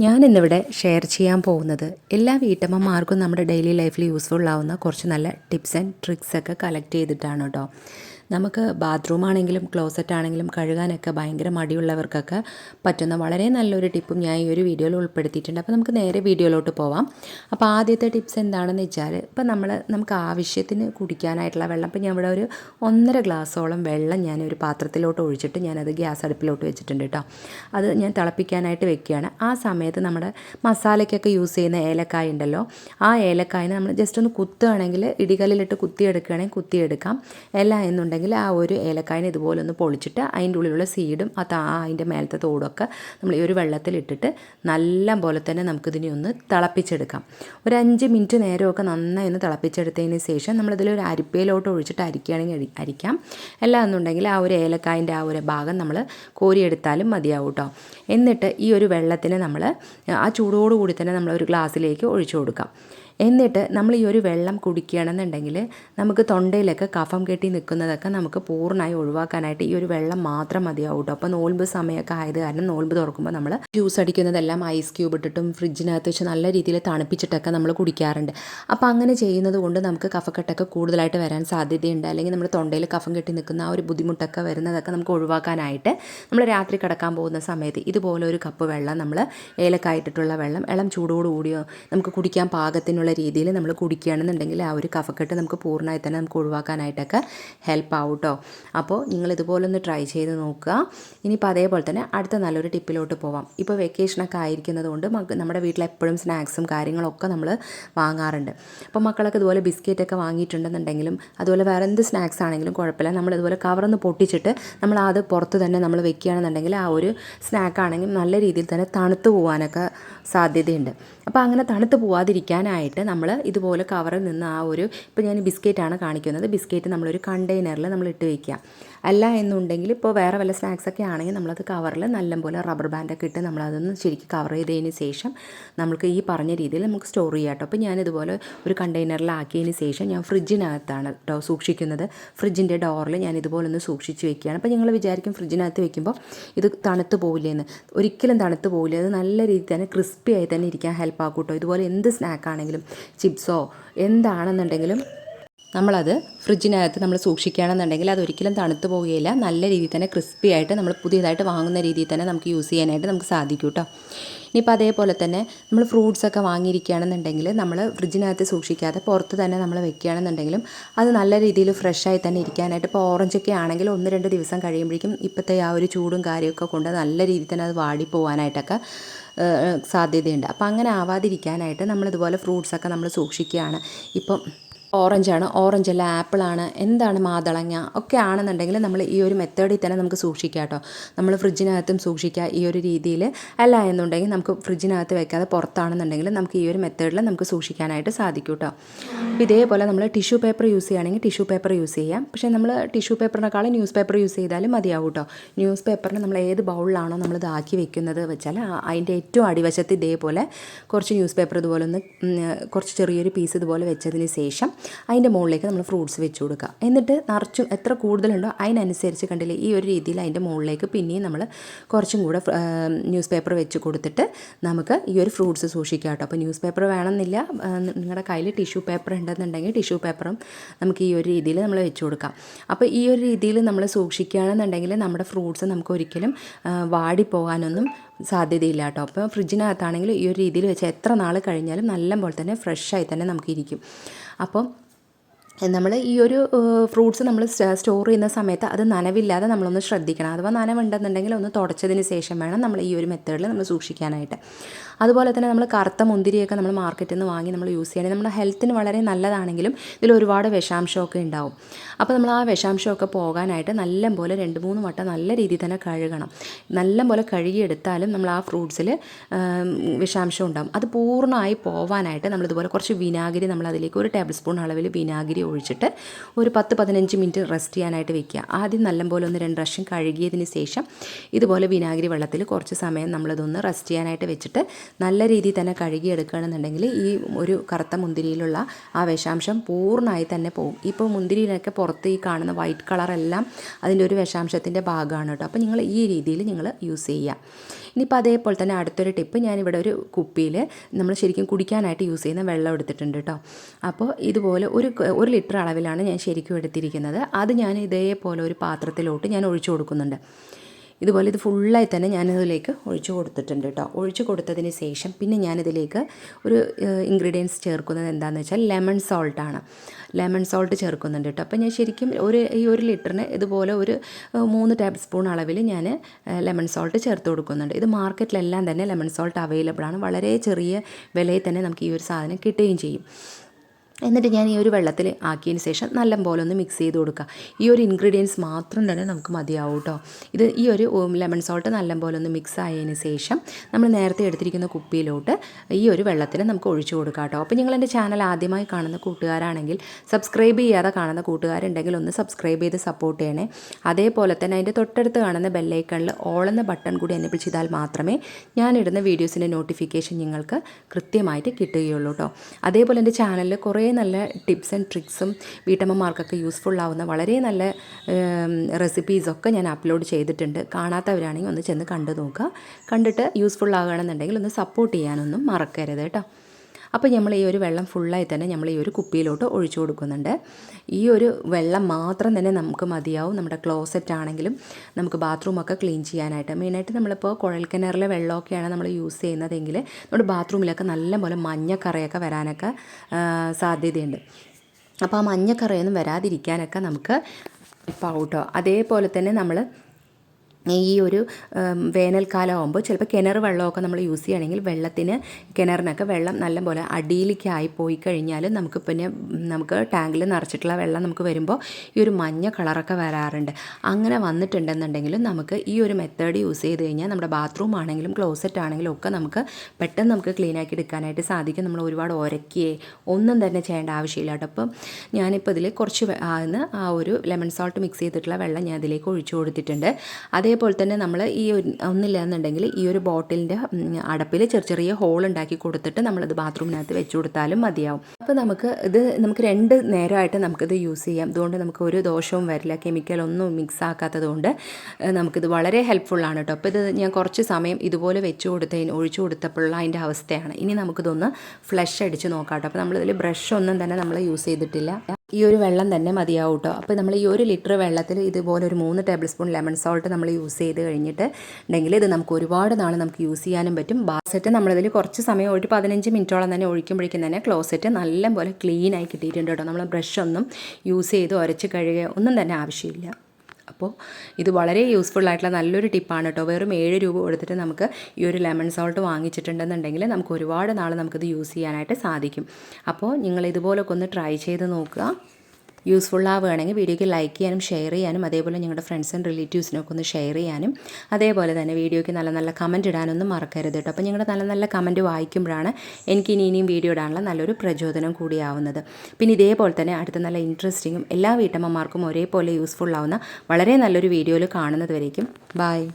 ഞാനിന്നിവിടെ ഷെയർ ചെയ്യാൻ പോകുന്നത് എല്ലാ വീട്ടമ്മമാർക്കും നമ്മുടെ ഡെയിലി ലൈഫിൽ യൂസ്ഫുൾ ആവുന്ന കുറച്ച് നല്ല ടിപ്സ് ആൻഡ് ട്രിക്സ് ഒക്കെ കളക്ട് ചെയ്തിട്ടാണ് കേട്ടോ നമുക്ക് ബാത്റൂം ആണെങ്കിലും ക്ലോസറ്റ് ആണെങ്കിലും കഴുകാനൊക്കെ ഭയങ്കര മടിയുള്ളവർക്കൊക്കെ പറ്റുന്ന വളരെ നല്ലൊരു ടിപ്പും ഞാൻ ഈ ഒരു വീഡിയോയിൽ ഉൾപ്പെടുത്തിയിട്ടുണ്ട്. അപ്പോൾ നമുക്ക് നേരെ വീഡിയോയിലോട്ട് പോവാം. അപ്പോൾ ആദ്യത്തെ ടിപ്സ് എന്താണെന്ന് വെച്ചാൽ ഇപ്പോൾ നമ്മൾ നമുക്ക് ആവശ്യത്തിന് കുടിക്കാനായിട്ടുള്ള വെള്ളം ഇപ്പോൾ ഞാൻ ഇവിടെ ഒരു ഒന്നര ഗ്ലാസ്സോളം വെള്ളം ഞാൻ ഒരു പാത്രത്തിലോട്ട് ഒഴിച്ചിട്ട് ഞാനത് ഗ്യാസ് അടുപ്പിലോട്ട് വെച്ചിട്ടുണ്ട് കേട്ടോ അത് ഞാൻ തിളപ്പിക്കാനായിട്ട് വെക്കുകയാണ്. ആ സമയത്ത് നമ്മുടെ മസാലയ്ക്കൊക്കെ യൂസ് ചെയ്യുന്ന ഏലക്കായ ഉണ്ടല്ലോ ആ ഏലക്കായനെ നമ്മൾ ജസ്റ്റ് ഒന്ന് കുത്തുകയാണെങ്കിൽ ഇടികല്ലിലിട്ട് കുത്തിയെടുക്കുകയാണെങ്കിൽ കുത്തിയെടുക്കാം. അല്ല എന്നുണ്ടെങ്കിൽ ആ ഒരു ഏലക്കായനെ ഇതുപോലെ ഒന്ന് പൊളിച്ചിട്ട് അതിന്റെ ഉള്ളിലുള്ള സീഡും ആ താ അതിന്റെ മേലത്തെ തോടൊക്കെ നമ്മൾ ഈ ഒരു വെള്ളത്തിലിട്ടിട്ട് നല്ല പോലെ തന്നെ നമുക്കിതിനെ ഒന്ന് തിളപ്പിച്ചെടുക്കാം. ഒരു അഞ്ച് മിനിറ്റ് നേരമൊക്കെ നന്നായി ഒന്ന് തിളപ്പിച്ചെടുത്തതിന് ശേഷം നമ്മളിതിൽ ഒരു അരിപ്പയിലോട്ട് ഒഴിച്ചിട്ട് അരിക്കുകയാണെങ്കിൽ അരി അരിക്കാം. അല്ല എന്നുണ്ടെങ്കിൽ ആ ഒരു ഏലക്കായന്റെ ആ ഒരു ഭാഗം നമ്മൾ കോരിയെടുത്താലും മതിയാവും കേട്ടോ എന്നിട്ട് ഈ ഒരു വെള്ളത്തിന് നമ്മൾ ആ ചൂടോടുകൂടി തന്നെ നമ്മൾ ഒരു ഗ്ലാസ്സിലേക്ക് ഒഴിച്ചു കൊടുക്കാം. എന്നിട്ട് നമ്മൾ ഈ ഒരു വെള്ളം കുടിക്കുകയാണെന്നുണ്ടെങ്കിൽ നമുക്ക് തൊണ്ടയിലൊക്കെ കഫം കെട്ടി നിൽക്കുന്നതൊക്കെ നമുക്ക് പൂർണമായി ഒഴിവാക്കാനായിട്ട് ഈ ഒരു വെള്ളം മാത്രം മതിയാവും കേട്ടോ. അപ്പോൾ നോൽമ്പ് സമയമൊക്കെ ആയത് കാരണം നോൽമ്പ് തുറക്കുമ്പോൾ നമ്മൾ ജ്യൂസ് അടിക്കുന്നതെല്ലാം ഐസ് ക്യൂബ് ഇട്ടിട്ടും ഫ്രിഡ്ജിനകത്ത് വെച്ച് നല്ല രീതിയിൽ തണുപ്പിച്ചിട്ടൊക്കെ നമ്മൾ കുടിക്കാറുണ്ട്. അപ്പോൾ അങ്ങനെ ചെയ്യുന്നത് കൊണ്ട് നമുക്ക് കഫക്കെട്ടൊക്കെ കൂടുതലായിട്ട് വരാൻ സാധ്യതയുണ്ട്. അല്ലെങ്കിൽ നമ്മുടെ തൊണ്ടയിൽ കഫം കെട്ടി നിൽക്കുന്ന ആ ഒരു ബുദ്ധിമുട്ടൊക്കെ വരുന്നതൊക്കെ നമുക്ക് ഒഴിവാക്കാനായിട്ട് നമ്മൾ രാത്രി കിടക്കാൻ പോകുന്ന സമയത്ത് ഇതുപോലെ ഒരു കപ്പ് വെള്ളം നമ്മൾ ഏലക്കായിട്ടിട്ടുള്ള വെള്ളം ഇളം ചൂടോടുകൂടിയോ നമുക്ക് കുടിക്കാൻ പാകത്തിനുള്ള രീതിയിൽ നമ്മൾ കുടിക്കുകയാണെന്നുണ്ടെങ്കിൽ ആ ഒരു കഫക്കെട്ട് നമുക്ക് പൂർണമായി തന്നെ നമുക്ക് ഒഴിവാക്കാനായിട്ടൊക്കെ ഹെൽപ്പ് ആവും കേട്ടോ അപ്പോൾ നിങ്ങൾ ഇതുപോലെ ഒന്ന് ട്രൈ ചെയ്ത് നോക്കുക. ഇനിയിപ്പോൾ അതേപോലെ തന്നെ അടുത്ത നല്ലൊരു ടിപ്പിലോട്ട് പോവാം. ഇപ്പോൾ വെക്കേഷനൊക്കെ ആയിരിക്കുന്നത് കൊണ്ട് നമ്മുടെ വീട്ടിൽ എപ്പോഴും സ്നാക്സും കാര്യങ്ങളൊക്കെ നമ്മൾ വാങ്ങാറുണ്ട്. അപ്പോൾ മക്കളൊക്കെ ഇതുപോലെ ബിസ്ക്കറ്റൊക്കെ വാങ്ങിയിട്ടുണ്ടെന്നുണ്ടെങ്കിലും അതുപോലെ വേറെ എന്ത് സ്നാക്സ് ആണെങ്കിലും കുഴപ്പമില്ല. നമ്മൾ ഇതുപോലെ കവറൊന്ന് പൊട്ടിച്ചിട്ട് നമ്മൾ അത് പുറത്ത് തന്നെ നമ്മൾ വെക്കുകയാണെന്നുണ്ടെങ്കിൽ ആ ഒരു സ്നാക്ക് ആണെങ്കിൽ നല്ല രീതിയിൽ തന്നെ തണുത്ത് പോകാനൊക്കെ സാധ്യതയുണ്ട്. അപ്പോൾ അങ്ങനെ തണുത്ത് പോവാതിരിക്കാനായിട്ട് നമ്മൾ ഇതുപോലെ കവറിൽ നിന്ന് ആ ഒരു ഇപ്പോൾ ഞാൻ ബിസ്ക്കറ്റാണ് കാണിക്കുന്നത്. ബിസ്ക്കറ്റ് നമ്മളൊരു കണ്ടെയ്നറിൽ നമ്മൾ ഇട്ട് വയ്ക്കുക അല്ല എന്നുണ്ടെങ്കിൽ ഇപ്പോൾ വേറെ വല്ല സ്നാക്സ് ഒക്കെ ആണെങ്കിൽ നമ്മളത് കവറിൽ നല്ലപോലെ റബ്ബർ ബാൻഡൊക്കെ ഇട്ട് നമ്മളതൊന്ന് ശരിക്കും കവർ ചെയ്തതിന് ശേഷം നമുക്ക് ഈ പറഞ്ഞ രീതിയിൽ നമുക്ക് സ്റ്റോർ ചെയ്യാം കേട്ടോ അപ്പോൾ ഞാനിതുപോലെ ഒരു കണ്ടെയ്നറിലാക്കിയതിന് ശേഷം ഞാൻ ഫ്രിഡ്ജിനകത്താണ് കേട്ടോ സൂക്ഷിക്കുന്നത്. ഫ്രിഡ്ജിന്റെ ഡോറിൽ ഞാൻ ഇതുപോലെ ഒന്ന് സൂക്ഷിച്ച് വെക്കുകയാണ് അപ്പോൾ ഞങ്ങൾ വിചാരിക്കും ഫ്രിഡ്ജിനകത്ത് വെക്കുമ്പോൾ ഇത് തണുത്ത് പോവില്ലെന്ന്. ഒരിക്കലും തണുത്ത് പോവില്ല. അത് നല്ല രീതിയിൽ തന്നെ ക്രിസ്പി ആയി തന്നെ ഇരിക്കാൻ ഹെൽപ്പ് ആക്കും കേട്ടോ ഇതുപോലെ എന്ത് സ്നാക്കാണെങ്കിലും ചിപ്സോ? എന്താണെന്നുണ്ടെങ്കിലും നമ്മളത് ഫ്രിഡ്ജിനകത്ത് നമ്മൾ സൂക്ഷിക്കുകയാണെന്നുണ്ടെങ്കിൽ അതൊരിക്കലും തണുത്തു പോവുകയില്ല. നല്ല രീതിയിൽ തന്നെ ക്രിസ്പി ആയിട്ട് നമ്മൾ പുതിയതായിട്ട് വാങ്ങുന്ന രീതിയിൽ തന്നെ നമുക്ക് യൂസ് ചെയ്യാനായിട്ട് നമുക്ക് സാധിക്കും കേട്ടോ ഇനിയിപ്പോൾ അതേപോലെ തന്നെ നമ്മൾ ഫ്രൂട്ട്സ് ഒക്കെ വാങ്ങിയിരിക്കുകയാണെന്നുണ്ടെങ്കിൽ നമ്മൾ ഫ്രിഡ്ജിനകത്ത് സൂക്ഷിക്കാതെ പുറത്ത് തന്നെ നമ്മൾ വെക്കുകയാണെന്നുണ്ടെങ്കിലും അത് നല്ല രീതിയിൽ ഫ്രഷായി തന്നെ ഇരിക്കാനായിട്ട് ഇപ്പോൾ ഓറഞ്ചൊക്കെ ആണെങ്കിൽ ഒന്ന് രണ്ട് ദിവസം കഴിയുമ്പോഴേക്കും ഇപ്പോഴത്തെ ആ ഒരു ചൂടും കാര്യമൊക്കെ കൊണ്ട് നല്ല രീതിയിൽ തന്നെ അത് വാടിപ്പോവാനായിട്ടൊക്കെ സാധ്യതയുണ്ട്. അപ്പോൾ അങ്ങനെ ആവാതിരിക്കാനായിട്ട് നമ്മളിതുപോലെ ഫ്രൂട്ട്സൊക്കെ നമ്മൾ സൂക്ഷിക്കുകയാണ്. ഇപ്പം ഓറഞ്ചാണ്. ഓറഞ്ച് അല്ല ആപ്പിളാണ്. എന്താണ് മാതളങ്ങ? ഒക്കെ ആണെന്നുണ്ടെങ്കിൽ നമ്മൾ ഈ ഒരു മെത്തേഡിൽ തന്നെ നമുക്ക് സൂക്ഷിക്കാം കേട്ടോ. നമ്മൾ ഫ്രിഡ്ജിനകത്തും സൂക്ഷിക്കുക ഈ ഒരു രീതിയിൽ. അല്ല എന്നുണ്ടെങ്കിൽ നമുക്ക് ഫ്രിഡ്ജിനകത്ത് വെക്കാതെ പുറത്താണെന്നുണ്ടെങ്കിൽ നമുക്ക് ഈ ഒരു മെത്തേഡിൽ നമുക്ക് സൂക്ഷിക്കാനായിട്ട് സാധിക്കും കേട്ടോ. ഇതേപോലെ നമ്മൾ ടിഷ്യൂ പേപ്പർ യൂസ് ചെയ്യുകയാണെങ്കിൽ ടിഷ്യൂ പേപ്പർ യൂസ് ചെയ്യാം. പക്ഷേ നമ്മൾ ടിഷ്യൂ പേപ്പറിനേക്കാളും ന്യൂസ് പേപ്പർ യൂസ് ചെയ്താലും മതിയാവും കേട്ടോ. ന്യൂസ് പേപ്പറിന് നമ്മൾ ഏത് ബൗളിലാണോ നമ്മൾ ഇതാക്കി വെക്കുന്നത് വെച്ചാൽ അതിന്റെ ഏറ്റവും അടിവശത്ത് ഇതേപോലെ കുറച്ച് ന്യൂസ് പേപ്പർ ഇതുപോലെ ഒന്ന് കുറച്ച് ചെറിയൊരു പീസ് ഇതുപോലെ വെച്ചതിന് ശേഷം അതിന്റെ മുകളിലേക്ക് നമ്മൾ ഫ്രൂട്ട്സ് വെച്ച് കൊടുക്കുക. എന്നിട്ട് നിറച്ചും എത്ര കൂടുതലുണ്ടോ അതിനനുസരിച്ച് കണ്ടില്ലേ ഈ ഒരു രീതിയിൽ അതിന്റെ മുകളിലേക്ക് പിന്നെയും നമ്മൾ കുറച്ചും കൂടെ ന്യൂസ് പേപ്പർ വെച്ച് കൊടുത്തിട്ട് നമുക്ക് ഈ ഒരു ഫ്രൂട്ട്സ് സൂക്ഷിക്കാം കേട്ടോ. അപ്പോൾ ന്യൂസ് പേപ്പർ വേണമെന്നില്ല നിങ്ങളുടെ കയ്യിൽ ടിഷ്യൂ പേപ്പർ ഉണ്ടെന്നുണ്ടെങ്കിൽ ടിഷ്യൂ പേപ്പറും നമുക്ക് ഈ ഒരു രീതിയിൽ നമ്മൾ വെച്ച് കൊടുക്കാം. അപ്പോൾ ഈ ഒരു രീതിയിൽ നമ്മൾ സൂക്ഷിക്കുകയാണെന്നുണ്ടെങ്കിൽ നമ്മുടെ ഫ്രൂട്ട്സ് നമുക്ക് ഒരിക്കലും വാടിപ്പോകാനൊന്നും സാധ്യതയില്ല കേട്ടോ. അപ്പോൾ ഫ്രിഡ്ജിനകത്താണെങ്കിൽ ഈ ഒരു രീതിയിൽ വെച്ച് എത്ര നാൾ കഴിഞ്ഞാലും നല്ല പോലെ തന്നെ ഫ്രഷായി തന്നെ നമുക്കിരിക്കും. അപ്പം നമ്മൾ ഈ ഒരു ഫ്രൂട്ട്സ് നമ്മൾ സ്റ്റോർ ചെയ്യുന്ന സമയത്ത് അത് നനവില്ലാതെ നമ്മളൊന്ന് ശ്രദ്ധിക്കണം. അഥവാ നനവുണ്ടെന്നുണ്ടെങ്കിൽ ഒന്ന് തുടച്ചതിന് ശേഷം വേണം നമ്മൾ ഈ ഒരു മെത്തേഡിൽ നമ്മൾ സൂക്ഷിക്കാനായിട്ട്. അതുപോലെ തന്നെ നമ്മൾ കറുത്ത മുന്തിരിയൊക്കെ നമ്മൾ മാർക്കറ്റിൽ നിന്ന് വാങ്ങി നമ്മൾ യൂസ് ചെയ്യണം. നമ്മുടെ ഹെൽത്തിന് വളരെ നല്ലതാണെങ്കിലും ഇതിൽ ഒരുപാട് വിഷാംശമൊക്കെ ഉണ്ടാവും. അപ്പോൾ നമ്മൾ ആ വിഷാംശമൊക്കെ പോകാനായിട്ട് നല്ല പോലെ രണ്ട് മൂന്ന് വട്ടം നല്ല രീതിയിൽ തന്നെ കഴുകണം. നല്ല പോലെ കഴുകിയെടുത്താലും നമ്മൾ ആ ഫ്രൂട്ട്സിൽ വിഷാംശം ഉണ്ടാവും. അത് പൂർണമായി പോവാനായിട്ട് നമ്മളിതുപോലെ കുറച്ച് വിനാഗിരി നമ്മൾ അതിലേക്ക് ഒരു ടേബിൾ സ്പൂൺ അളവിൽ വിനാഗിരി ഒഴിച്ചിട്ട് ഒരു പത്ത് പതിനഞ്ച് മിനിറ്റ് റെസ്റ്റ് ചെയ്യാനായിട്ട് വെക്കുക. ആദ്യം നല്ലപോലെ ഒന്ന് രണ്ട് പ്രാവശ്യം കഴുകിയതിന് ശേഷം ഇതുപോലെ വിനാഗിരി വെള്ളത്തിൽ കുറച്ച് സമയം നമ്മളിതൊന്ന് റെസ്റ്റ് ചെയ്യാനായിട്ട് വെച്ചിട്ട് നല്ല രീതിയിൽ തന്നെ കഴുകിയെടുക്കുകയാണെന്നുണ്ടെങ്കിൽ ഈ ഒരു കറുത്ത മുന്തിരിയിലുള്ള ആ വിഷാംശം പൂർണമായി തന്നെ പോകും. ഇപ്പോൾ മുന്തിരിയിലൊക്കെ പുറത്ത് ഈ കാണുന്ന വൈറ്റ് കളറെല്ലാം അതിന്റെ ഒരു വിഷാംശത്തിന്റെ ഭാഗമാണ് കേട്ടോ. അപ്പോൾ നിങ്ങൾ ഈ രീതിയിൽ നിങ്ങൾ യൂസ് ചെയ്യുക. ഇനിയിപ്പോൾ അതേപോലെ തന്നെ അടുത്തൊരു ടിപ്പ് ഞാനിവിടെ ഒരു കുപ്പിയിൽ നമ്മൾ ശരിക്കും കുടിക്കാനായിട്ട് യൂസ് ചെയ്യുന്ന വെള്ളം എടുത്തിട്ടുണ്ട് കേട്ടോ. അപ്പോൾ ഇതുപോലെ ഒരു ഒരു ലിറ്റർ അളവിലാണ് ഞാൻ ശരിക്കും എടുത്തിരിക്കുന്നത്. അത് ഞാൻ ഇതേപോലെ ഒരു പാത്രത്തിലോട്ട് ഞാൻ ഒഴിച്ചു കൊടുക്കുന്നുണ്ട്. ഇതുപോലെ ഇത് ഫുള്ളായി തന്നെ ഞാനിതിലേക്ക് ഒഴിച്ചു കൊടുത്തിട്ടുണ്ട് കേട്ടോ. ഒഴിച്ചു കൊടുത്തതിന് ശേഷം പിന്നെ ഞാനിതിലേക്ക് ഒരു ഇൻഗ്രീഡിയൻസ് ചേർക്കുന്നത് എന്താണെന്ന് വെച്ചാൽ ലെമൺ സോൾട്ടാണ് ലെമൺ സോൾട്ട് ചേർക്കുന്നുണ്ട് കേട്ടോ. അപ്പോൾ ഞാൻ ശരിക്കും ഒരു ഈ ഒരു ലിറ്ററിന് ഇതുപോലെ ഒരു മൂന്ന് ടേബിൾ സ്പൂൺ അളവിൽ ഞാൻ ലെമൺ സോൾട്ട് ചേർത്ത് കൊടുക്കുന്നുണ്ട്. ഇത് മാർക്കറ്റിലെല്ലാം തന്നെ ലെമൺ സോൾട്ട് അവൈലബിൾ ആണ്. വളരെ ചെറിയ വിലയിൽ തന്നെ നമുക്ക് ഈ ഒരു സാധനം കിട്ടുകയും ചെയ്യും. എന്നിട്ട് ഞാൻ ഈ ഒരു വെള്ളത്തിൽ ആക്കിയതിന് ശേഷം നല്ല പോലെ ഒന്ന് മിക്സ് ചെയ്ത് കൊടുക്കുക. ഈ ഒരു ഇൻഗ്രീഡിയൻസ് മാത്രം തന്നെ നമുക്ക് മതിയാവും കേട്ടോ ഇത് ഈ ഒരു ലെമൺ സോൾട്ട് നല്ല പോലെ ഒന്ന് മിക്സ് ആയതിന് ശേഷം നമ്മൾ നേരത്തെ എടുത്തിരിക്കുന്ന കുപ്പിയിലോട്ട് ഈ ഒരു വെള്ളത്തിൽ നമുക്ക് ഒഴിച്ചു കൊടുക്കാം കേട്ടോ അപ്പോൾ നിങ്ങൾ എന്റെ ചാനൽ ആദ്യമായി കാണുന്ന കൂട്ടുകാരാണെങ്കിൽ സബ്സ്ക്രൈബ് ചെയ്യാതെ കാണുന്ന കൂട്ടുകാരുണ്ടെങ്കിൽ ഒന്ന് സബ്സ്ക്രൈബ് ചെയ്ത് സപ്പോർട്ട് ചെയ്യണേ. അതേപോലെ തന്നെ അതിന്റെ തൊട്ടടുത്ത് കാണുന്ന ബെല്ലൈക്കണിൽ ഓൾ എന്ന ബട്ടൺ കൂടി ചെയ്താൽ മാത്രമേ ഞാനിടുന്ന വീഡിയോസിന്റെ നോട്ടിഫിക്കേഷൻ നിങ്ങൾക്ക് കൃത്യമായിട്ട് കിട്ടുകയുള്ളൂ കേട്ടോ അതേപോലെ എന്റെ ചാനലിൽ കുറേ നല്ല ടിപ്സ് ആൻഡ് ട്രിക്സും വീട്ടമ്മമാർക്കൊക്കെ യൂസ്ഫുൾ ആവുന്ന വളരെ നല്ല റെസിപ്പീസൊക്കെ ഞാൻ അപ്ലോഡ് ചെയ്തിട്ടുണ്ട്. കാണാത്തവരാണെങ്കിൽ ഒന്ന് ചെന്ന് കണ്ടു നോക്കുക. കണ്ടിട്ട് യൂസ്ഫുൾ ആകുകയാണെന്നുണ്ടെങ്കിൽ ഒന്ന് സപ്പോർട്ട് ചെയ്യാനൊന്നും മറക്കരുത് കേട്ടോ. അപ്പോൾ നമ്മൾ ഈ ഒരു വെള്ളം ഫുള്ളായി തന്നെ നമ്മൾ ഈ ഒരു കുപ്പിയിലോട്ട് ഒഴിച്ചു കൊടുക്കുന്നുണ്ട്. ഈ ഒരു വെള്ളം മാത്രം തന്നെ നമുക്ക് മതിയാവും. നമ്മുടെ ക്ലോസറ്റ് ആണെങ്കിലും നമുക്ക് ബാത്റൂമൊക്കെ ക്ലീൻ ചെയ്യാനായിട്ട്. മെയിനായിട്ട് നമ്മളിപ്പോൾ കുഴൽ കിണറിലെ വെള്ളമൊക്കെയാണ് നമ്മൾ യൂസ് ചെയ്യുന്നതെങ്കിൽ നമ്മുടെ ബാത്റൂമിലൊക്കെ നല്ലപോലെ മഞ്ഞക്കറയൊക്കെ വരാനൊക്കെ സാധ്യതയുണ്ട്. അപ്പോൾ ആ മഞ്ഞക്കറയൊന്നും വരാതിരിക്കാനൊക്കെ നമുക്ക് ഇപ്പോൾ അതേപോലെ തന്നെ നമ്മൾ ഈ ഒരു വേനൽക്കാലം ആകുമ്പോൾ ചിലപ്പോൾ കിണർ വെള്ളമൊക്കെ നമ്മൾ യൂസ് ചെയ്യുകയാണെങ്കിൽ വെള്ളത്തിന് കിണറിനൊക്കെ വെള്ളം നല്ലപോലെ അടിയിലേക്കായി പോയി കഴിഞ്ഞാൽ നമുക്ക് പിന്നെ നമുക്ക് ടാങ്കിൽ നിറച്ചിട്ടുള്ള വെള്ളം നമുക്ക് വരുമ്പോൾ ഈ ഒരു മഞ്ഞ കളറൊക്കെ വരാറുണ്ട്. അങ്ങനെ വന്നിട്ടുണ്ടെന്നുണ്ടെങ്കിൽ നമുക്ക് ഈ ഒരു മെത്തേഡ് യൂസ് ചെയ്ത് കഴിഞ്ഞാൽ നമ്മുടെ ബാത്റൂം ആണെങ്കിലും ക്ലോസറ്റ് ആണെങ്കിലും ഒക്കെ നമുക്ക് പെട്ടെന്ന് നമുക്ക് ക്ലീൻ ആക്കി എടുക്കാനായിട്ട് സാധിക്കും. നമ്മൾ ഒരുപാട് ഉരക്കുകയെ ഒന്നും തന്നെ ചെയ്യേണ്ട ആവശ്യമില്ല കേട്ടോ. അപ്പം ഞാനിപ്പോൾ ഇതിൽ കുറച്ച് ആ ഒരു ലെമൺ സോൾട്ട് മിക്സ് ചെയ്തിട്ടുള്ള വെള്ളം ഞാൻ ഇതിലേക്ക് ഒഴിച്ചു കൊടുത്തിട്ടുണ്ട്. അതേ അതേപോലെ തന്നെ നമ്മൾ ഈ ഒന്നില്ല എന്നുണ്ടെങ്കിൽ ഈ ഒരു ബോട്ടിലിന്റെ അടപ്പിൽ ചെറിയ ചെറിയ ഹോൾ ഉണ്ടാക്കി കൊടുത്തിട്ട് നമ്മളത് ബാത്റൂമിനകത്ത് വെച്ച് കൊടുത്താലും മതിയാവും. അപ്പോൾ നമുക്ക് ഇത് നമുക്ക് രണ്ട് നേരമായിട്ട് നമുക്കിത് യൂസ് ചെയ്യാം. അതുകൊണ്ട് നമുക്ക് ഒരു ദോഷവും വരില്ല. കെമിക്കൽ ഒന്നും മിക്സ് ആക്കാത്തത് കൊണ്ട് നമുക്കിത് വളരെ ഹെൽപ്ഫുള്ളാണ് കേട്ടോ. അപ്പോൾ ഇത് ഞാൻ കുറച്ച് സമയം ഇതുപോലെ വെച്ച് കൊടുത്തതിന് ഒഴിച്ചു കൊടുത്തപ്പോഴുള്ള അതിന്റെ അവസ്ഥയാണ്. ഇനി നമുക്കിതൊന്ന് ഫ്ലഷ് അടിച്ച് നോക്കാം കേട്ടോ. അപ്പോൾ നമ്മളിതിൽ ബ്രഷ് ഒന്നും തന്നെ നമ്മൾ യൂസ് ചെയ്തിട്ടില്ല. ഈ ഒരു വെള്ളം തന്നെ മതിയാവും കേട്ടോ അപ്പോൾ നമ്മൾ ഈ ഒരു ലിറ്റർ വെള്ളത്തിൽ ഇതുപോലെ ഒരു മൂന്ന് ടേബിൾ സ്പൂൺ ലെമൺ സോൾട്ട് നമ്മൾ യൂസ് ചെയ്ത് കഴിഞ്ഞിട്ട് ഉണ്ടെങ്കിൽ ഇത് നമുക്ക് ഒരുപാട് നാൾ നമുക്ക് യൂസ് ചെയ്യാനും പറ്റും. ബാസെറ്റ് നമ്മളിതിൽ കുറച്ച് സമയം ഒരു പതിനഞ്ച് മിനിറ്റോളം തന്നെ ഒഴിക്കുമ്പോഴേക്കും തന്നെ ക്ലോസെറ്റ് നല്ലപോലെ ക്ലീനായി കിട്ടിയിട്ടുണ്ട് കേട്ടോ നമ്മൾ ബ്രഷ് ഒന്നും യൂസ് ചെയ്ത് ഉരച്ച് കഴുകുക ഒന്നും തന്നെ ആവശ്യമില്ല. അപ്പോൾ ഇത് വളരെ യൂസ്ഫുൾ ആയിട്ടുള്ള നല്ലൊരു ടിപ്പാണ് കേട്ടോ. വെറും ഏഴ് രൂപ കൊടുത്തിട്ട് നമുക്ക് ഈ ഒരു ലെമൺ സോൾട്ട് വാങ്ങിച്ചിട്ടുണ്ടെന്നുണ്ടെങ്കിൽ നമുക്ക് ഒരുപാട് നാൾ നമുക്കിത് യൂസ് ചെയ്യാനായിട്ട് സാധിക്കും. അപ്പോൾ നിങ്ങൾ ഇതുപോലൊക്കെ ഒന്ന് ട്രൈ ചെയ്ത് നോക്കുക. യൂസ്ഫുൾ ആവുകയാണെങ്കിൽ വീഡിയോയ്ക്ക് ലൈക്ക് ചെയ്യാനും ഷെയർ ചെയ്യാനും അതേപോലെ ഞങ്ങളുടെ ആൻഡ് റിലേറ്റീവ്സിനൊക്കെ ഒന്ന് ഷെയർ ചെയ്യാനും. അതേപോലെ തന്നെ വീഡിയോയ്ക്ക് നല്ല നല്ല കമന്റ് ഇടാനൊന്നും മറക്കരുത് കേട്ടോ. അപ്പോൾ നിങ്ങളുടെ നല്ല നല്ല കമന്റ് വായിക്കുമ്പോഴാണ് എനിക്ക് ഇനി ഇനിയും വീഡിയോ ഇടാനുള്ള നല്ലൊരു പ്രചോദനം കൂടിയാവുന്നത്. പിന്നെ ഇതേപോലെ തന്നെ അടുത്ത നല്ല ഇൻട്രസ്റ്റിങ്ങും എല്ലാ വീട്ടമ്മമാർക്കും ഒരേപോലെ യൂസ്ഫുൾ ആവുന്ന വളരെ നല്ലൊരു വീഡിയോയിൽ കാണുന്നത് വരേക്കും. ബായ്